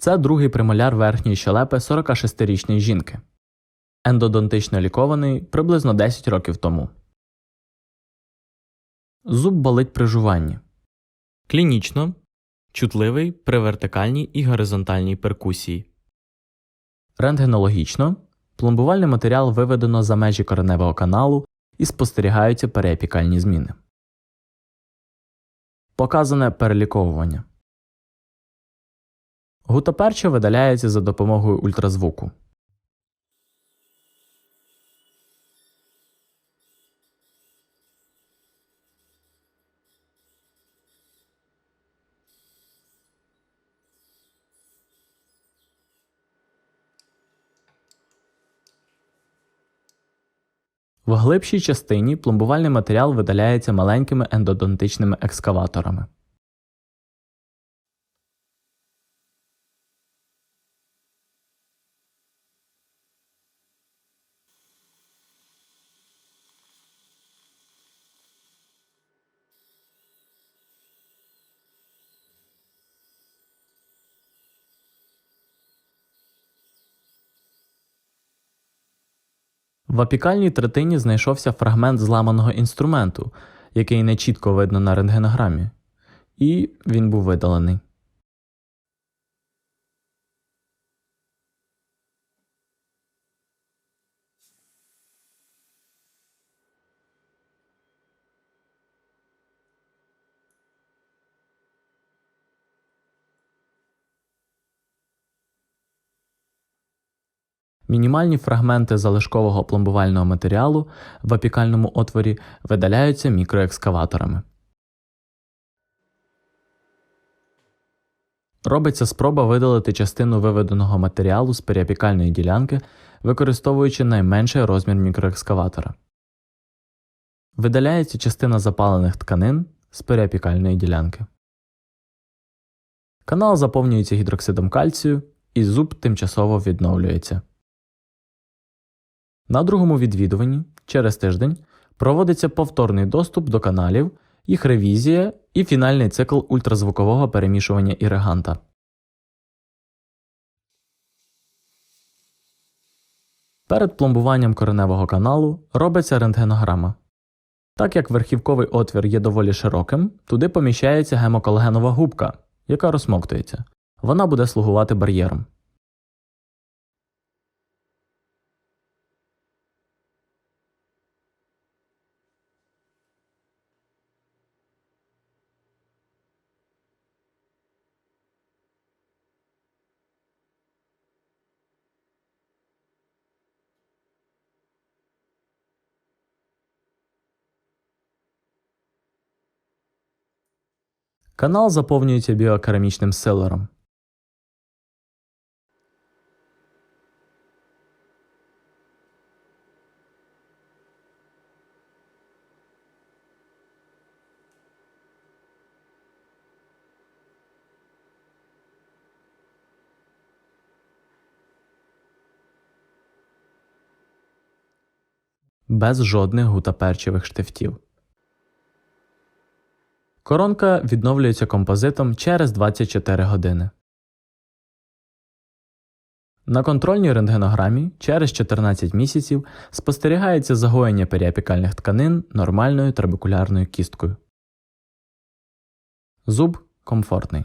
Це другий премоляр верхньої щелепи 46-річної жінки. Ендодонтично лікований приблизно 10 років тому. Зуб болить при жуванні. Клінічно чутливий при вертикальній і горизонтальній перкусії. Рентгенологічно пломбувальний матеріал виведено за межі кореневого каналу і спостерігаються переапікальні зміни. Показане переліковування. Гутаперча видаляється за допомогою ультразвуку. В глибшій частині пломбувальний матеріал видаляється маленькими ендодонтичними екскаваторами. В апікальній третині знайшовся фрагмент зламаного інструменту, який не чітко видно на рентгенограмі, і він був видалений. Мінімальні фрагменти залишкового пломбувального матеріалу в апікальному отворі видаляються мікроекскаваторами. Робиться спроба видалити частину виведеного матеріалу з періапікальної ділянки, використовуючи найменший розмір мікроекскаватора. Видаляється частина запалених тканин з періапікальної ділянки. Канал заповнюється гідроксидом кальцію, і зуб тимчасово відновлюється. На другому відвідуванні через тиждень проводиться повторний доступ до каналів, їх ревізія і фінальний цикл ультразвукового перемішування іриганта. Перед пломбуванням кореневого каналу робиться рентгенограма. Так як верхівковий отвір є доволі широким, туди поміщається гемоколагенова губка, яка розсмоктується. Вона буде слугувати бар'єром. Канал заповнюється біокерамічним силером. Без жодних гутаперчевих штифтів. Коронка відновлюється композитом через 24 години. На контрольній рентгенограмі через 14 місяців спостерігається загоєння періапікальних тканин нормальною трабекулярною кісткою. Зуб комфортний.